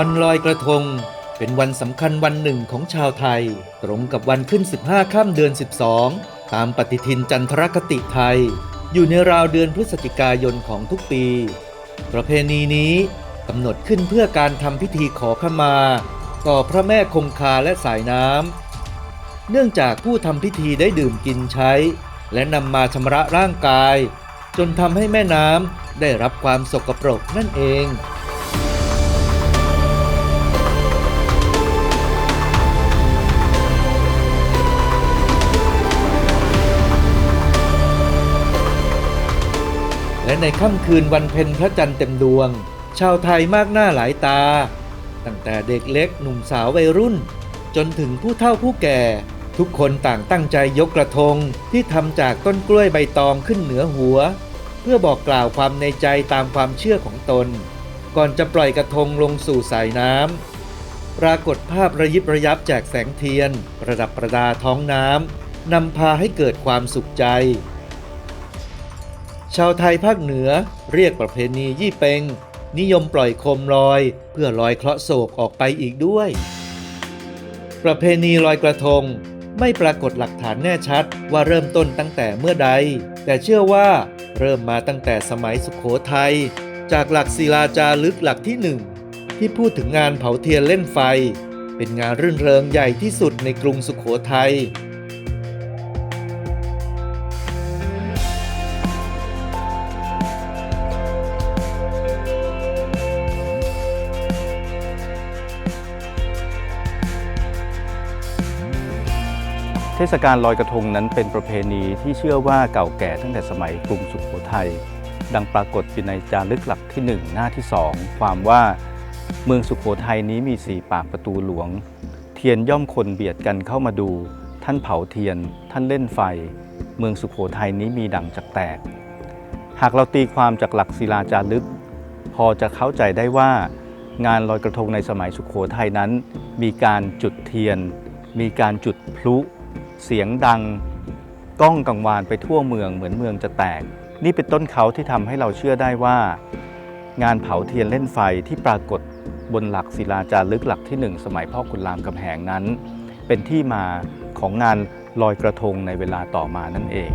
วันลอยกระทง เป็นวันสำคัญวันหนึ่งของชาวไทย ตรงกับวันขึ้น 15ค่ำเดือน 12 ตามปฏิทินจันทรคติไทย อยู่ในราวเดือนพฤศจิกายนของทุกปี ประเพณีนี้กำหนดขึ้นเพื่อการทำพิธีขอขมา ต่อพระแม่คงคาและสายน้ำเนื่องจากผู้ทำพิธีได้ดื่มกินใช้ และนำมาชำระร่างกาย จนทำให้แม่น้ำได้รับความสกปรกนั่นเอง และในค่ำคืนวันเพ็ญพระจันทร์เต็มดวง ชาวไทยมากหน้าหลายตา ตั้งแต่เด็กเล็กหนุ่มสาววัยรุ่น จนถึงผู้เฒ่าผู้แก่ ทุกคนต่างตั้งใจยกกระทงที่ทำจากต้นกล้วยใบตองขึ้นเหนือหัว เพื่อบอกกล่าวความในใจตามความเชื่อของตน ก่อนจะปล่อยกระทงลงสู่สายน้ำปรากฏภาพระยิบระยับแจกแสงเทียน ประดับประดาท้องน้ำนำพาให้เกิดความสุขใจ ชาวไทยภาคเหนือเรียกประเพณียี่เป็ง นิยมปล่อยโคมลอย เพื่อลอยเคราะห์โศกออกไปอีกด้วย ประเพณีลอยกระทง ไม่ปรากฏหลักฐานแน่ชัดว่าเริ่มต้นตั้งแต่เมื่อใด แต่เชื่อว่าเริ่มมาตั้งแต่สมัยสุขโขทัยจากหลักศิลาจารึกหลักที่หนึ่งที่พูดถึงงานเผาเทียนเล่นไฟ เป็นงานรื่นเริงใหญ่ที่สุดในกรุงสุขโขทัย เทศกาลลอยกระทงนั้นเป็นประเพณีที่เชื่อว่าเก่าแก่ตั้งแต่สมัยกรุงสุโขทัย ดังปรากฏอยู่ในจารึกหลักที่ 1 หน้าที่ 2 ความว่าเมืองสุโขทัยนี้มีสี่ปากประตูหลวง เทียนย่อมคนเบียดกันเข้ามาดู ท่านเผาเทียน ท่านเล่นไฟ เมืองสุโขทัยนี้มีดังจักแตก หากเราตีความจากหลักศิลาจารึก พอจะเข้าใจได้ว่างานลอยกระทงในสมัยสุโขทัยนั้น มีการจุดเทียน มีการจุดพลุ เสียงดังก้องกังวานไปทั่วเมืองเหมือนเมืองจะแตก นี่เป็นต้นเขาที่ทำให้เราเชื่อได้ว่า งานเผาเทียนเล่นไฟที่ปรากฏบนหลักศิลาจารึกหลักที่หนึ่งสมัยพ่อขุนรามคำแหงนั้น เป็นที่มาของงานลอยกระทงในเวลาต่อมานั่นเอง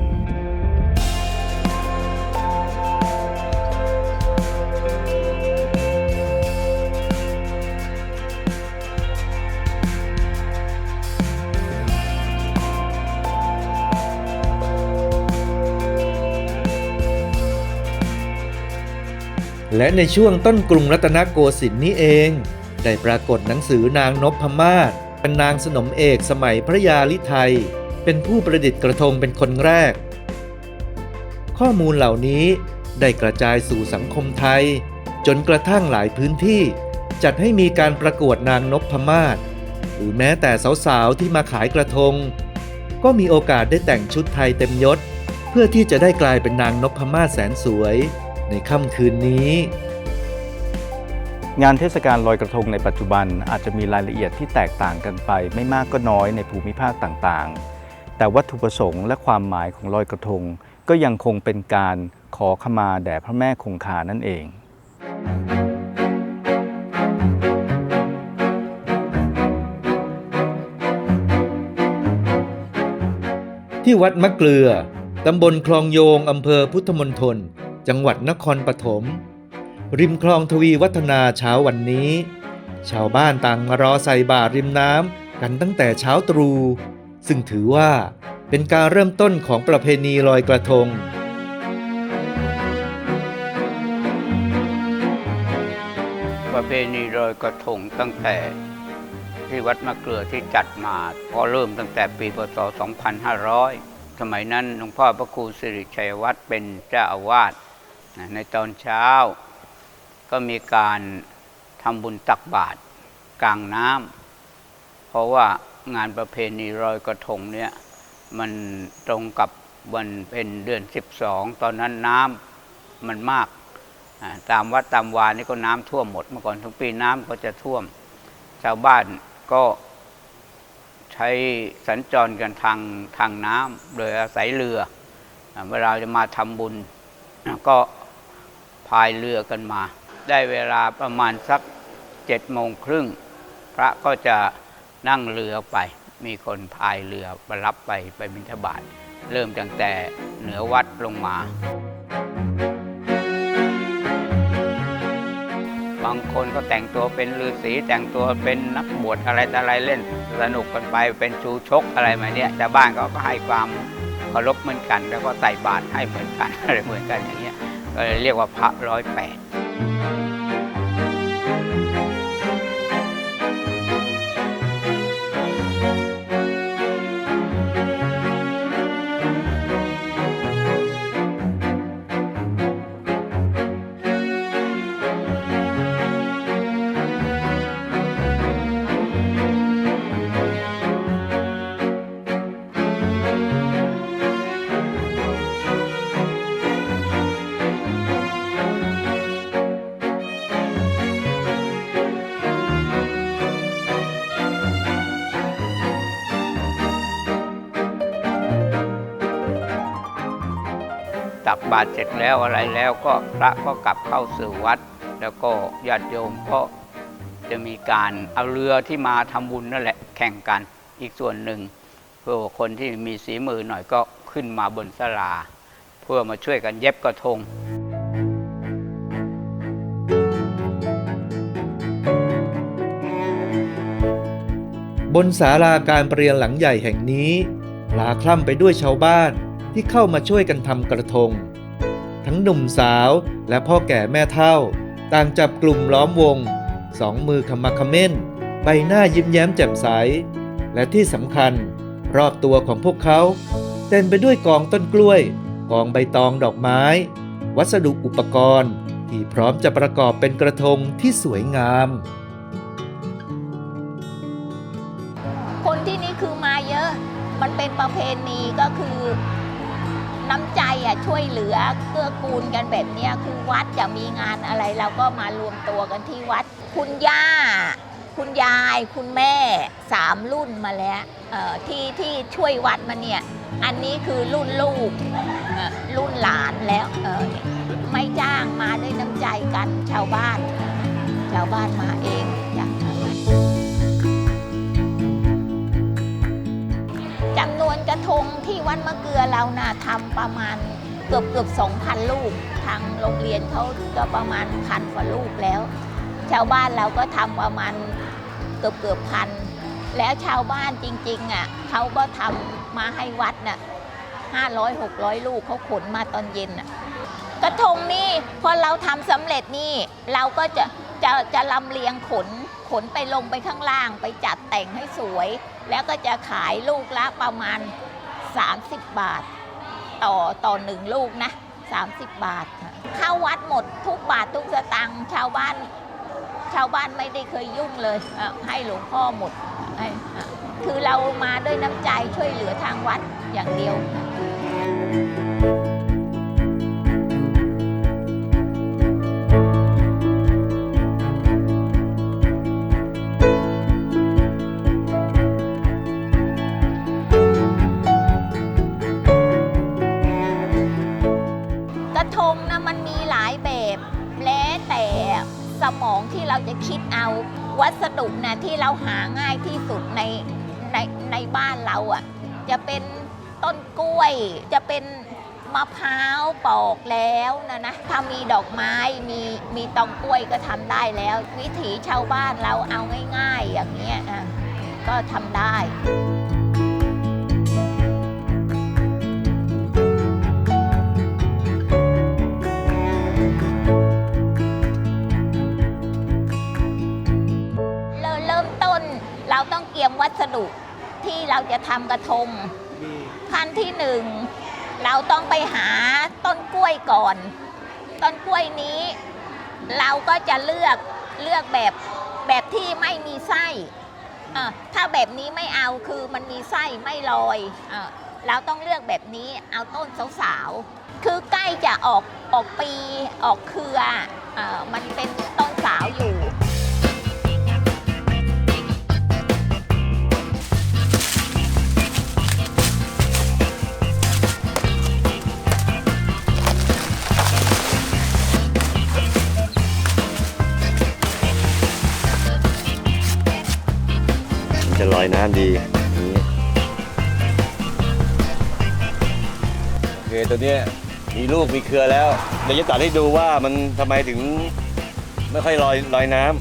และในช่วงต้นกรุงรัตนโกสินทร์นี้เอง ได้ปรากฏหนังสือนางนพมาศเป็นนางสนมเอกสมัยพระยาลิไทย เป็นผู้ประดิษฐ์กระทงเป็นคนแรก ข้อมูลเหล่านี้ได้กระจายสู่สังคมไทย จนกระทั่งหลายพื้นที่ จัดให้มีการประกวดนางนพมาศหรือแม้แต่สาวๆที่มาขายกระทง ก็มีโอกาสได้แต่งชุดไทยเต็มยศ เพื่อที่จะได้กลายเป็นนางนพมาศแสนสวย ในค่ำคืนนี้ งานเทศกาลลอยกระทงในปัจจุบันอาจจะมีรายละเอียดที่แตกต่างกันไป ไม่มากก็น้อยในภูมิภาคต่างๆ แต่วัตถุประสงค์และความหมายของลอยกระทง ก็ยังคงเป็นการขอขมาแด่พระแม่คงคานั่นเองที่วัดมะเกลือ ตำบลคลองโยง อำเภอพุทธมณฑล จังหวัดนครปฐม ริมคลองทวีวัฒนาเช้าวันนี้ ชาวบ้านต่างมารอใส่บาตรริมน้ำกันตั้งแต่เช้าตรู่ซึ่งถือว่าเป็นการเริ่มต้นของประเพณีลอยกระทง ประเพณีลอยกระทงตั้งแต่ที่วัดมะเกลือที่จัดมาพอเริ่มตั้งแต่ปีพศ 2500 สมัยนั้นหลวงพ่อพระครูสิริชัยวัฒน์เป็นเจ้าอาวาส ในตอนเช้าก็มีการทำบุญตักบาตรกลางน้ำเพราะว่างานประเพณีลอยกระทงเนี่ยมันตรงกับวันเป็นเดือน 12 ตอนนั้นน้ำมันมาก ตามวัดตามวานี่ก็น้ำท่วมหมด เมื่อก่อนทุกปีน้ำก็จะท่วม ชาวบ้านก็ใช้สัญจรกันทางทางน้ำโดยอาศัยเรือ เวลาจะมาทำบุญก็ พายเรือกันมา ได้เวลาประมาณสักเจ็ดโมงครึ่ง พระก็จะนั่งเรือไป มีคนพายเรือมารับไปไปบิณฑบาตเริ่มตั้งแต่เหนือวัดลงมา บางคนก็แต่งตัวเป็นฤาษีแต่งตัวเป็นนักบวชอะไรต่อะไรเล่น สนุกกันไปเป็นชูชกอะไรมาเนี่ยชาวบ้านเขาก็ให้ความเคารพเหมือนกัน แล้วก็ใส่บาตรให้เหมือนกันอะไรเหมือนกันอย่างเงี้ย ก็เลยเรียกว่าพระร้อยแปด ตักบาตรเสร็จแล้วอะไรแล้วก็พระก็กลับเข้าสู่วัด แล้วก็ญาติโยมก็จะมีการเอาเรือที่มาทำบุญนั่นแหละแข่งกันอีกส่วนหนึ่ง เพื่อคนที่มีสีมือหน่อยก็ขึ้นมาบนสลา เพื่อมาช่วยกันเย็บกระทงบนศาลาการเปรียนหลังใหญ่แห่งนี้ลาคล่ำไปด้วยชาวบ้าน ที่เข้ามาช่วยกันทำกระทง ทั้งหนุ่มสาวและพ่อแก่แม่เฒ่า ต่างจับกลุ่มล้อมวง สองมือขมักขม้น ใบหน้ายิ้มแย้มแจ่มใส และที่สำคัญ รอบตัวของพวกเขา เต็มไปด้วยกองต้นกล้วย กองใบตองดอกไม้ วัสดุอุปกรณ์ ที่พร้อมจะประกอบเป็นกระทงที่สวยงามคนที่นี่คือมาเยอะ มันเป็นประเพณีก็คือ น้ำใจอะช่วยเหลือเกื้อกูลกันแบบเนี้ยคือวัดจะมีงานอะไรเราก็มารวมตัวกันที่วัด คุณย่า คุณยาย คุณแม่สามรุ่นมาแล้วที่ที่ช่วยวัดมาเนี่ย อันนี้คือรุ่นลูกรุ่นหลานแล้วไม่จ้างมาด้วยน้ำใจกันชาวบ้าน ชาวบ้านมาเอง จำนวนกระทงที่วัดมะเกลือเรานะ่ะทำประมาณเกือบเกือบ2,000ลูก ทางโรงเรียนเขาก็ประมาณพันกว่าลูกแล้ว ชาวบ้านเราก็ทำประมาณเกือบเกือบพันแล้วชาวบ้านจริงๆอะเขาก็ทำมาให้วัดน่ะห้าร้อยหกร้อยลูกเขาขนมาตอนเย็นน่ะกระทงนี่พอเราทำสำเร็จนี่เราก็จะจะจะลำเลียงขนขนไปลงไปข้างล่าง ไปจัดแต่งให้สวย แล้วก็จะขายลูกละประมาณ 30 บาท ต่อต่อหนึ่งลูกนะ 30 บาทเข้าวัดหมดทุกบาททุกสตางค์ชาวบ้าน ชาวบ้านไม่ได้เคยยุ่งเลย ให้หลวงพ่อหมด คือเรามาด้วยน้ำใจช่วยเหลือทางวัดอย่างเดียว จะเป็นมะพร้าวปอกแล้วนะนะถ้ามีดอกไม้มีมีตองกล้วยก็ทำได้แล้ว วิถีชาวบ้านเราเอาง่าย ๆ อย่างเงี้ยนะก็ทำได้เริ่มเริ่มต้นเราต้องเตรียมวัสดุที่เราจะทำกระทง ขั้นที่หนึ่งเราต้องไปหาต้นกล้วยก่อน ต้นกล้วยนี้ เราก็จะเลือกเลือกแบบแบบที่ไม่มีไส้ถ้าแบบนี้ไม่เอาคือมันมีไส้ไม่ลอยอเราต้องเลือกแบบนี้เอาต้นสาวๆ คือใกล้จะออกออกปีออกเครืออมันเป็นต้นสาวอยู่ อยน้ำดีอย่างนี้โอเคตัวเนี้ยมีลูกมีเครือแล้วเดี๋ยวจะตัดให้ดูว่ามันทำไมถึงไม่ค่อยลอยลอยน้ำ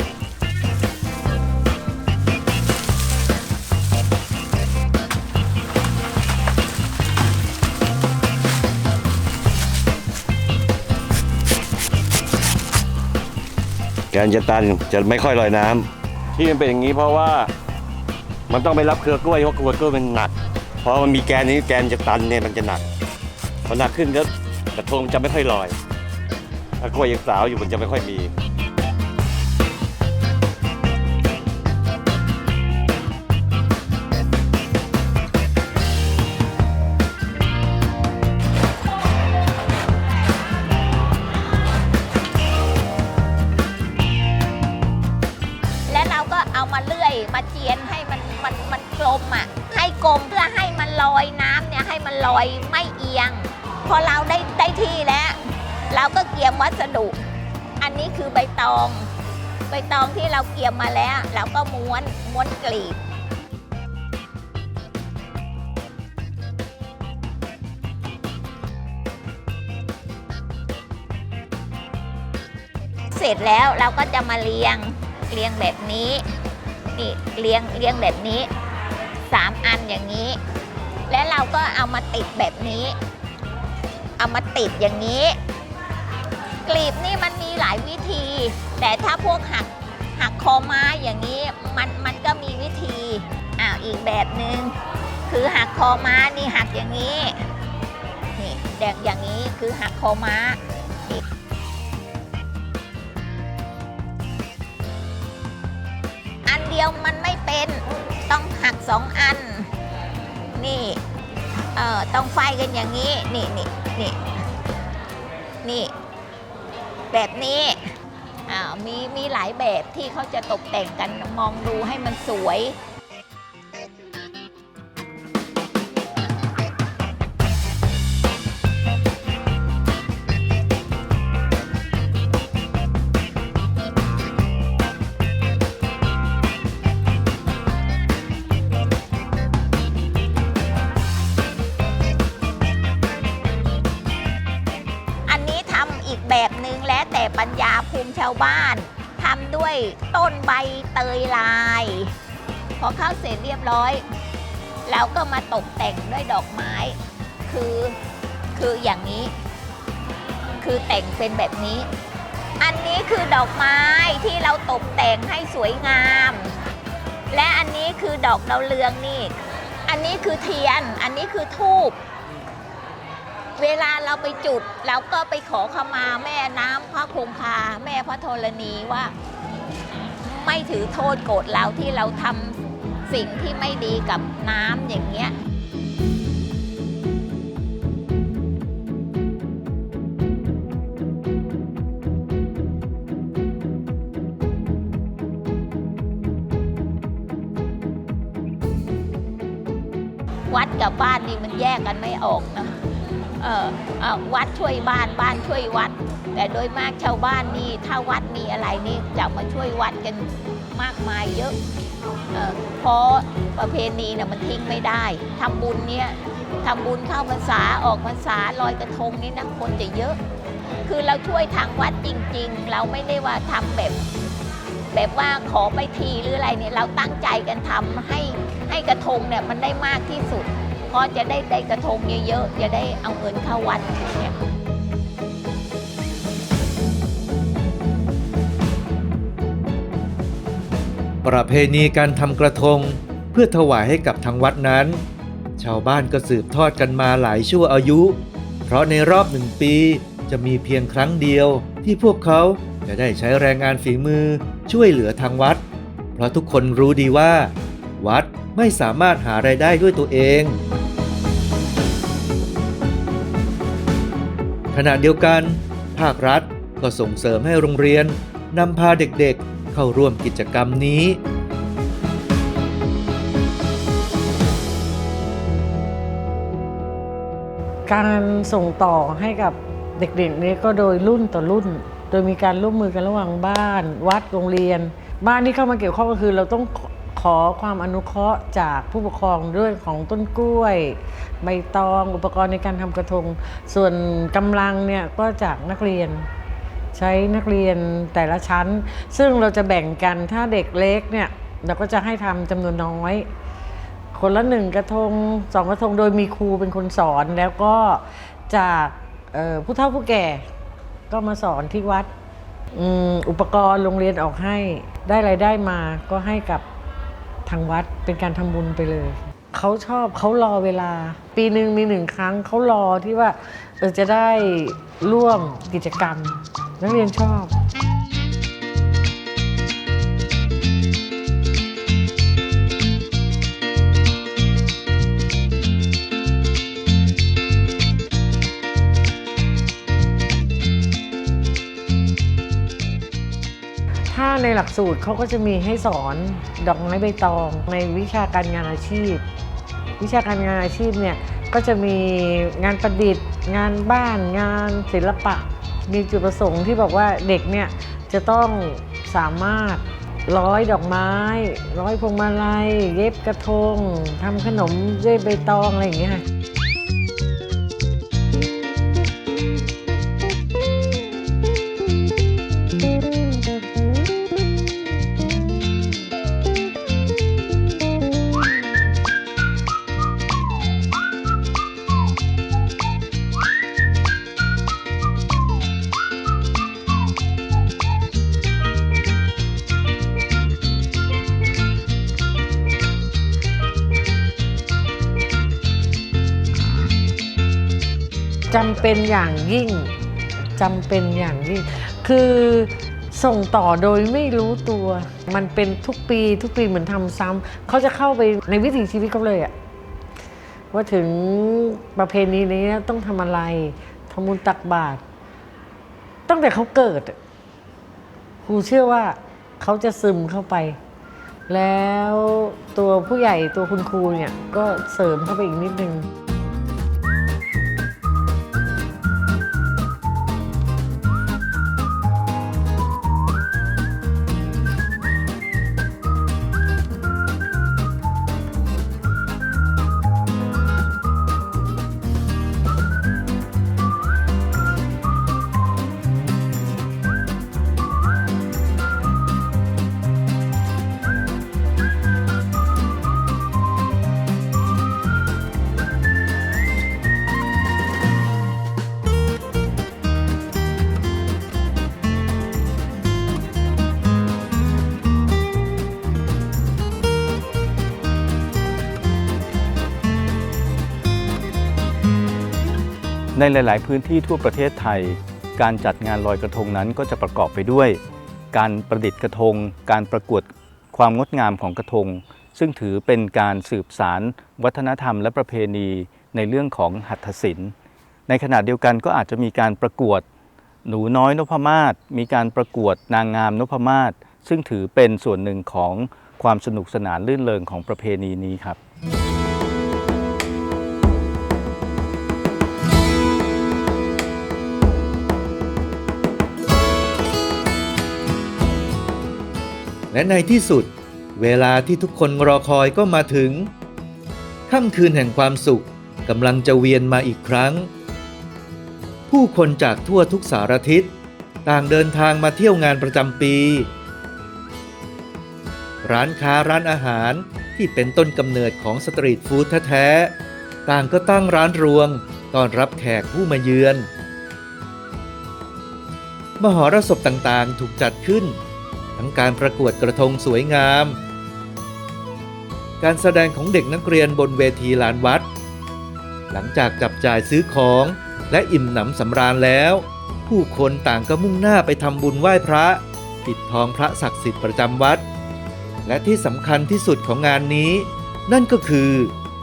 แกนจะตันจะไม่ค่อยลอยน้ำที่มันเป็นอย่างนี้เพราะว่า มันต้องไปรับเครือกล้วยเพราะเครือกล้วยมันหนักเพราะมันมีแกนนี้แกนจะตันเนี่ยมันจะหนักพอหนักขึ้นก็กระทงจะไม่ค่อยลอยถ้ากล้วยยังสาวอยู่มันจะไม่ค่อยมี ลอยไม่เอียง พอเราได้ได้ที่แล้ว เราก็เกี่ยมวัสดุ อันนี้คือใบตอง ใบตองที่เราเกี่ยมมาแล้ว เราก็ม้วนม้วนกลีบเสร็จแล้วเราก็จะมาเรียงเรียงแบบนี้นี่เรียงเรียงแบบนี้สามอันอย่างนี้ และเราก็เอามาติดแบบนี้ เอามาติดอย่างนี้ กลีบนี่มันมีหลายวิธี แต่ถ้าพวกหักหักคอไม้อย่างนี้มันมันก็มีวิธีอ้าวอีกแบบหนึ่งคือหักคอม้านี่หักอย่างนี้นี่แดกอย่างนี้คือหักคอม้าอันเดียวมันไม่เป็นต้องหักสองอัน นี่เอ่อต้องไฟกันอย่างนี้ นี่นี่นี่นี่ แบบนี้อ่ามีมีหลายแบบที่เขาจะตกแต่งกันมองดูให้มันสวย ชาวบ้านทำด้วยต้นใบเตยลาย พอเข้าเสร็จเรียบร้อยเราก็มาตกแต่งด้วยดอกไม้ คือคืออย่างนี้ คือแต่งเป็นแบบนี้ อันนี้คือดอกไม้ที่เราตกแต่งให้สวยงาม และอันนี้คือดอกดาวเรืองนี่ อันนี้คือเทียน อันนี้คือทูบ เวลาเราไปจุดเราก็ไปขอขมาแม่น้ำพระคงคาแม่พระธรณีว่า ไม่ถือโทษโกรธเราที่เราทำสิ่งที่ไม่ดีกับน้ำอย่างเงี้ยวัดกับบ้านนี่มันแยกกันไม่ออกนะ เออเอ่อวัดช่วยบ้านบ้านช่วยวัด แต่โดยมากชาวบ้านนี่ถ้าวัดมีอะไรนี่จะมาช่วยวัดกันมากมายเยอะเออเพราะประเพณีเนี่ยมันทิ้งไม่ได้ทำบุญเนี่ยทำบุญเข้าพรรษาออกพรรษาลอยกระทงนี่นะคนจะเยอะ คือเราช่วยทางวัดจริง ๆ เราไม่ได้ว่าทำแบบ แบบว่าขอไปทีหรืออะไรเนี่ยเราตั้งใจกันทำให้ให้กระทงเนี่ยมันได้มากที่สุด เพราะจะได้ได้กระทงเยอะๆ จะได้เอาเงินเข้าวัดเนี่ยประเพณีการทำกระทงเพื่อถวายให้กับทางวัดนั้น ชาวบ้านก็สืบทอดกันมาหลายชั่วอายุ เพราะในรอบหนึ่งปีจะมีเพียงครั้งเดียวที่พวกเขาจะได้ใช้แรงงานฝีมือช่วยเหลือทางวัด เพราะทุกคนรู้ดีว่า วัด ไม่สามารถหารายได้ด้วยตัวเอง ขณะเดียวกัน ภาครัฐก็ส่งเสริมให้โรงเรียนนำพาเด็กๆ เข้าร่วมกิจกรรมนี้ การส่งต่อให้กับเด็กๆนี้ก็โดยรุ่นต่อรุ่น โดยมีการร่วมมือกันระหว่างบ้าน วัดโรงเรียน บ้านที่เข้ามาเกี่ยวข้องก็คือเราต้อง ขอความอนุเคราะห์จากผู้ปกครองเรื่องของต้นกล้วย ใบตองอุปกรณ์ในการทำกระทง ส่วนกำลังเนี่ยก็จากนักเรียน ใช้นักเรียนแต่ละชั้น ซึ่งเราจะแบ่งกันถ้าเด็กเล็กเนี่ยเราก็จะให้ทำจำนวนน้อย คนละหนึ่งกระทงสองกระทงโดยมีครูเป็นคนสอนแล้วก็จากผู้เฒ่าผู้แก่ก็มาสอนที่วัดอุปกรณ์โรงเรียนออกให้ได้รายได้มาก็ให้กับ ทางวัดเป็นการทำบุญไปเลยเขาชอบเขารอเวลา ปีหนึ่งมีหนึ่งครั้งเขารอที่ว่าจะได้ร่วมกิจกรรม นักเรียนชอบ ในหลักสูตรเขาก็จะมีให้สอนดอกไม้ใบตองในวิชาการงานอาชีพ วิชาการงานอาชีพเนี่ยก็จะมีงานประดิษฐ์ งานบ้านงานศิลปะ มีจุดประสงค์ที่บอกว่าเด็กเนี่ยจะต้องสามารถร้อยดอกไม้ ร้อยพวงมาลัย เย็บกระทงทำขนมด้วยใบตองอะไรอย่างเงี้ย เป็นอย่างยิ่งจำเป็นอย่างยิ่ง คือส่งต่อโดยไม่รู้ตัว มันเป็นทุกปีทุกปีเหมือนทำซ้ำเขาจะเข้าไปในวิถีชีวิตเขาเลยอะว่าถึงประเพณีนี้ต้องทำอะไรทำบุญตักบาตรตั้งแต่เขาเกิดครูเชื่อว่าเขาจะซึมเข้าไป แล้วตัวผู้ใหญ่ตัวคุณครูเนี่ยก็เสริมเข้าไปอีกนิดนึง ในหลาย ๆ พื้นที่ทั่วประเทศไทย การจัดงานลอยกระทงนั้นก็จะประกอบไปด้วย การประดิษฐ์กระทง การประกวดความงดงามของกระทง ซึ่งถือเป็นการสืบสารวัฒนธรรมและประเพณีในเรื่องของหัตถศิลป์ ในขณะเดียวกันก็อาจจะมีการประกวดหนูน้อยนพมาศมีการประกวดนางงามนพมาศซึ่งถือเป็นส่วนหนึ่งของความสนุกสนานลื่นเริงของประเพณีนี้ครับ และในที่สุด เวลาที่ทุกคนรอคอยก็มาถึง ค่ำคืนแห่งความสุขกำลังจะเวียนมาอีกครั้ง ผู้คนจากทั่วทุกสารทิศ ต่างเดินทางมาเที่ยวงานประจำปี ร้านค้าร้านอาหารที่เป็นต้นกำเนิดของสตรีทฟู้ดแท้ๆ ต่างก็ตั้งร้านรวงต้อนรับแขกผู้มาเยือน มหรสพต่างๆถูกจัดขึ้น ทั้งการประกวดกระทงสวยงาม การแสดงของเด็กนักเรียนบนเวทีลานวัด หลังจากจับจ่ายซื้อของและอิ่มหนำสำราญแล้ว ผู้คนต่างก็มุ่งหน้าไปทำบุญไหว้พระปิดทองพระศักดิ์สิทธิ์ประจำวัด และที่สำคัญที่สุดของงานนี้ นั่นก็คือ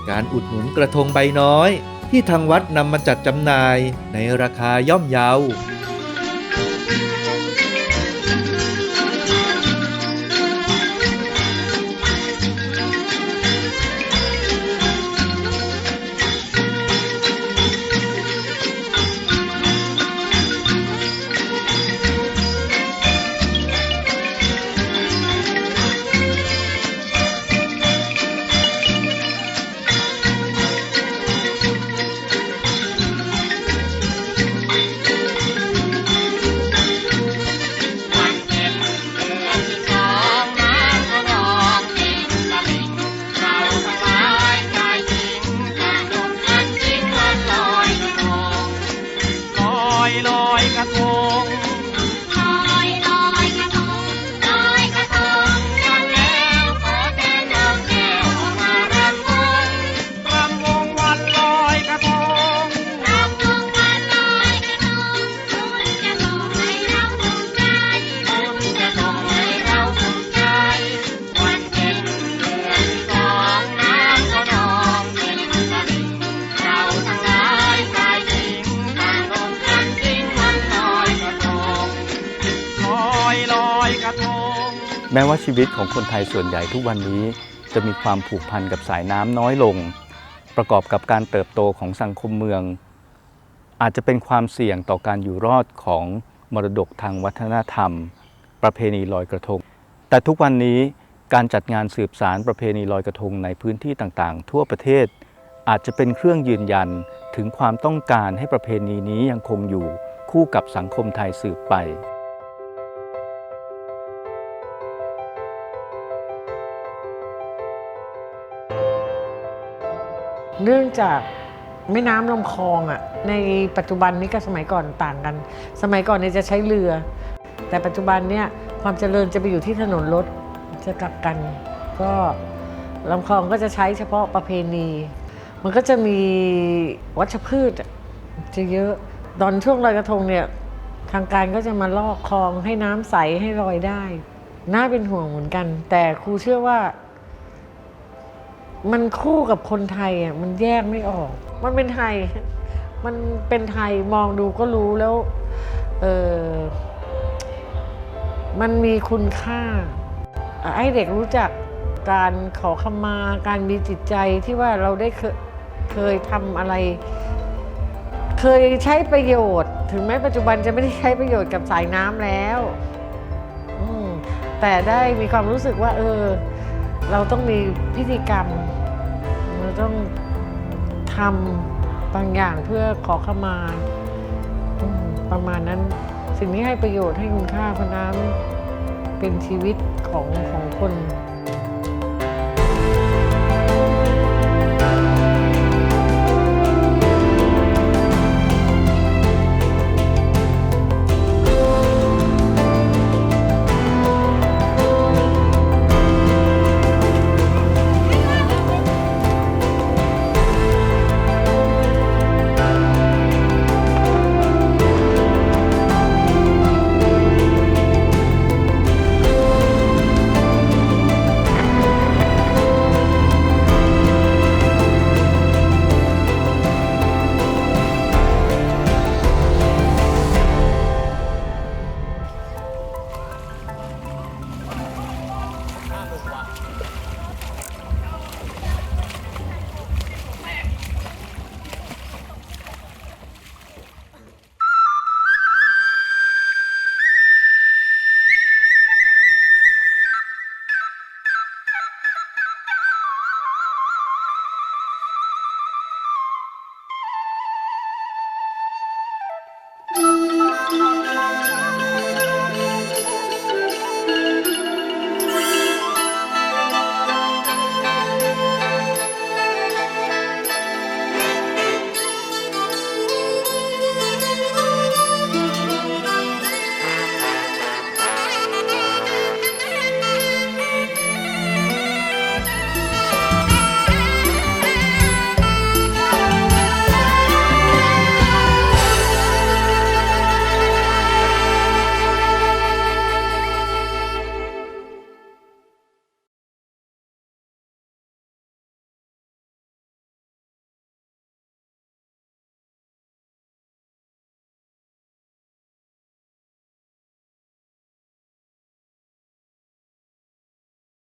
การอุดหนุนกระทงใบน้อย ที่ทางวัดนำมาจัดจำหน่ายในราคาย่อมเยาผ แม้ว่าชีวิตของคนไทยส่วนใหญ่ทุกวันนี้ จะมีความผูกพันกับสายน้ำน้อยลง ประกอบกับการเติบโตของสังคมเมือง อาจจะเป็นความเสี่ยงต่อการอยู่รอดของมรดกทางวัฒนธรรม ประเพณีลอยกระทง แต่ทุกวันนี้การจัดงานสืบสารประเพณีลอยกระทงในพื้นที่ต่างๆ ทั่วประเทศ อาจจะเป็นเครื่องยืนยันถึงความต้องการให้ประเพณีนี้ยังคงอยู่คู่กับสังคมไทยสืบไป เนื่องจากแม่น้ำลำคลองอะในปัจจุบันนี้กับสมัยก่อนต่างกัน สมัยก่อนเนี่ยจะใช้เรือ แต่ปัจจุบันเนี่ยความเจริญจะไปอยู่ที่ถนนรถจะกลับกัน ก็ลำคลองก็จะใช้เฉพาะประเพณี มันก็จะมีวัชพืชจะเยอะตอนช่วงลอยกระทงเนี่ยทางการก็จะมาลอกคลองให้น้ำใสให้ลอยได้ น่าเป็นห่วงเหมือนกัน แต่ครูเชื่อว่า มันคู่กับคนไทยอะมันแยกไม่ออก มันเป็นไทย มันเป็นไทยมองดูก็รู้แล้วเออมันมีคุณค่าให้เด็กรู้จักการขอขมาการมีจิตใจที่ว่าเราได้เคยเคยทำอะไร เคยใช้ประโยชน์ ถึงแม้ปัจจุบันจะไม่ได้ใช้ประโยชน์กับสายน้ำแล้วแต่ได้มีความรู้สึกว่า เออ เราต้องมีพิธีกรรม ต้องทำบางอย่างเพื่อขอขมา ประมาณนั้น สิ่งนี้ให้ประโยชน์ให้คุณค่าพระน้ำเป็นชีวิตของของคน